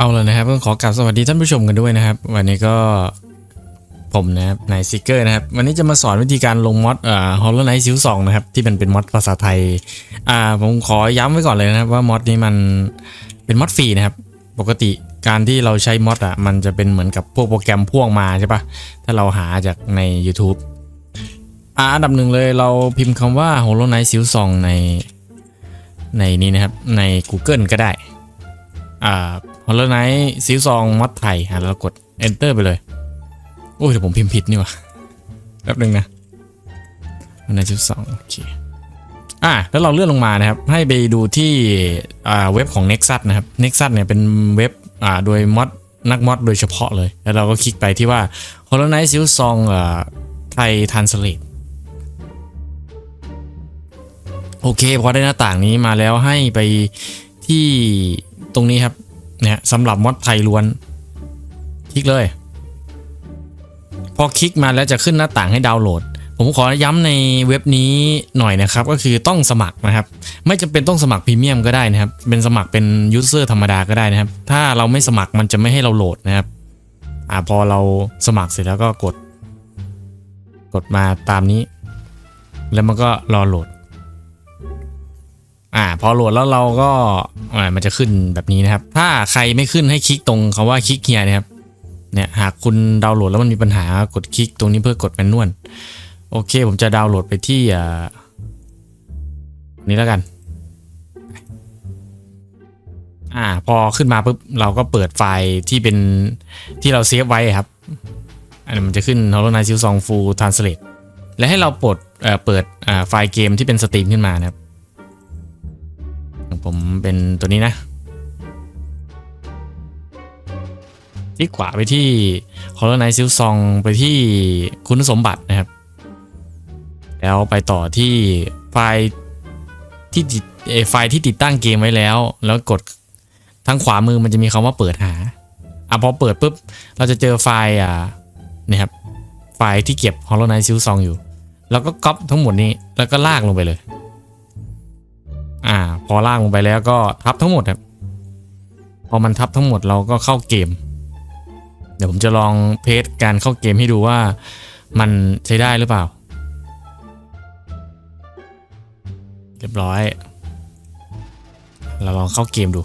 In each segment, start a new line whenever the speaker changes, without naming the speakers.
เอาเลยนะครับก็ขอกราบสวัสดีท่านผู้ชมกันด้วยนะครับ วันนี้ก็ผมนะครับนายซิกเกอร์นะครับ วันนี้จะมาสอนวิธีการลงมอดเอ่อฮอลโลไนท์ซิลสองนะครับ ที่เป็นเป็นมอดภาษาไทย อ่า ผมขอย้ำไว้ก่อนเลยนะครับ ว่ามอดนี้มันเป็นมอดฟรีนะครับ ปกติการที่เราใช้มอดอะมันจะเป็นเหมือนกับพวกโปรแกรมพ่วงมาใช่ปะถ้าเราหาจากใน YouTube อ่าอันดับหนึ่งเลยเราพิมพ์คำว่า Hollow Knight ซิลสองในในนี้นะครับ ใน Google ก็ได้ อ่า Hollow Knight ซิลซองมอดไทยอะแล้วกด enter ไปเลย โอ้ยเดี๋ยวผมพิมพ์ผิดนี่ว่าแป๊บหนึงนะ Hollow Knight ซิลซองโอเคอ่าแล้วเราเลื่อนลงมานะครับ ให้ไปดูที่อ่าเว็บของ Nexus นะครับ Nexus เนี่ยเป็นเว็บอ่าโดยมอดนักมอดโดยเฉพาะเลย แล้วเราก็คลิกไปที่ว่า Hollow Knight ซิลซองอ่าไทย Translate โอเค พอได้หน้าต่างนี้มาแล้วให้ไปที่ตรงนี้ครับ นี่ยสำหรับมอดไทยล้วน คลิกเลย พอคลิกมาแล้วจะขึ้นหน้าต่างให้ดาวน์โหลด ผมขอย้ำในเว็บนี้หน่อยนะครับ ก็คือต้องสมัครนะครับ ไม่จำเป็นต้องสมัครพรีเมียมก็ได้นะครับ เป็นสมัครเป็นยูเซอร์ธรรมดาก็ได้นะครับ ถ้าเราไม่สมัครมันจะไม่ให้เราโหลดนะครับอ่าพอเราสมัครเสร็จแล้วก็กด กดมาตามนี้ แล้วมันก็รอโหลด อ่าพอโหลดแล้วเราก็อ่ามันจะขึ้นแบบนี้นะครับ ถ้าใครไม่ขึ้นให้คลิกตรงคาว่าคลิกเฮียนะครับเนี่ยหากคุณดาวน์โหลดแล้วมันมีปัญหากดคลิกตรงนี้เพื่อกดแมนนวลโอเค ผมจะดาวน์โหลดไปที่อ่านี้แล้วกัน อ่าพอขึ้นมาปุ๊บเราก็เปิดไฟล์ที่เป็นที่เราเซฟไว้ครับ อันนี้มันจะขึ้น Hollow Knight ซิลซอง Full Translate และให้เราปลดเอ่อเปิดอ่าไฟล์เกมที่เป็นสตรีมขึ้นมานะครับ ผมเป็นตัวนี้นะที่ขวาไปที่ Hollow Knight ซิลซองไปที่คุณสมบัตินะครับ แล้วไปต่อที่ไฟล์ที่ไฟล์ที่ติดตั้งเกมไว้แล้ว แล้วกดทางขวามือมันจะมีคำว่าเปิดหาอะพอเปิดปุ๊บ เราจะเจอไฟล์อ่าเนี่ยครับ ไฟล์ที่เก็บ Hollow Knight ซิลซองอยู่ แล้วก็ก๊อปทั้งหมดนี้แล้วก็ลากลงไปเลย อ่า พอลากลงไปแล้วก็ทับทั้งหมดครับ พอมันทับทั้งหมดเราก็เข้าเกม เดี๋ยวผมจะลองเพจการเข้าเกมให้ดูว่ามันใช้ได้หรือเปล่า เรียบร้อย เราลองเข้าเกมดู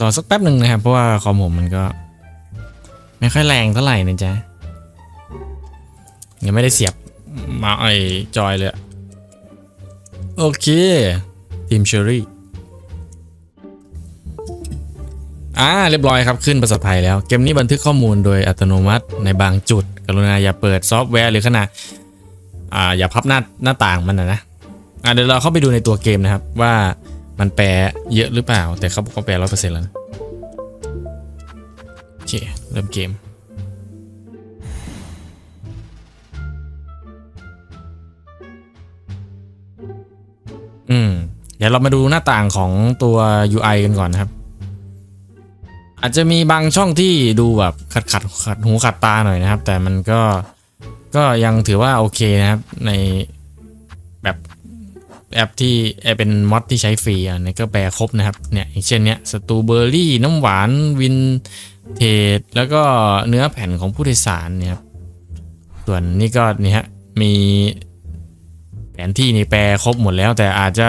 รอสักแป๊บหนึ่งนะครับ เพราะว่าคอมผมมันก็ ไม่ค่อยแรงเท่าไหร่นะจ๊ะ ยังไม่ได้เสียบมาไอจอยเลยโอเคทีมเชอรี่อ่าเรียบร้อยครับขึ้นภาษาไทยแล้ว เกมนี้บันทึกข้อมูลโดยอัตโนมัติในบางจุด กรุณาอย่าเปิดซอฟต์แวร์หรือขนาดอ่าอย่าพับหน้าหน้าต่างมันนะนะอ่าเดี๋ยวเราเข้าไปดูในตัวเกมนะครับ ว่ามันแปลเยอะหรือเปล่า แต่เขาบอกเขาแปลร้อยเปอร์เซ็นต์แล้วนะโอเคเริ่มเกม ดี๋ยวเรามาดูหน้าต่างของตัว UI กันก่อนนะครับ อาจจะมีบางช่องที่ดูแบบขัดขัดขัดหูขัดตาหน่อยนะครับ แต่มันก็ก็ยังถือว่าโอเคนะครับ ในแบบแอปที่แอปเป็นมอดที่ใช้ฟรีอะเนี่ยก็แปลครบนะครับเนี่ยอย่างเช่นเนี้ยสตูเบอร์รี่น้ำหวานวินเทจแล้วก็เนื้อแผ่นของผู้โดยสารเนี่ยครับส่วนนี้ก็นี่ฮะมีแผนที่นี่แปลครบหมดแล้วแต่อาจจะ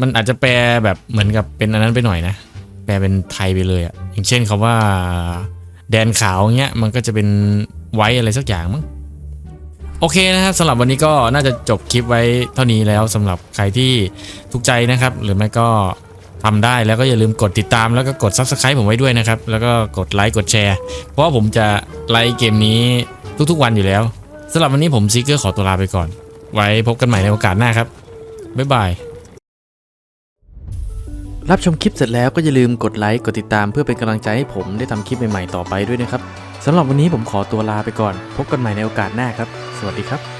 มันอาจจะแปลแบบเหมือนกับเป็นอันนั้นไปหน่อยนะ แปลเป็นไทยไปเลยอะอย่างเช่นคาว่า แดนขาวเงี้ยมันก็จะเป็นไว้อะไรสักอย่างมั้งโอเคนะครับสำหรับวันนี้ก็น่าจะจบคลิปไว้เท่านี้แล้วสำหรับใครที่ถูกใจนะครับ หรือไม่ก็ทำได้แล้วก็อย่าลืมกดติดตามแล้วก็กด Subscribe ผมไว้ด้วยนะครับ แล้วก็กดไลค์กดแชร์ เพราะว่าผมจะไลค์เกมนี้ทุกๆวันอยู่แล้วสำหรับวันนี้ผมซีเกอร์ขอตัวลาไปก่อน ไว้พบกันใหม่ในโอกาสหน้าครับบ๊ายบาย
รับชมคลิปเสร็จแล้วก็อย่าลืมกดไลค์ กดติดตามเพื่อเป็นกำลังใจให้ผมได้ทำคลิปใหม่ๆต่อไปด้วยนะครับสำหรับวันนี้ผมขอตัวลาไปก่อน พบกันใหม่ในโอกาสหน้าครับ สวัสดีครับ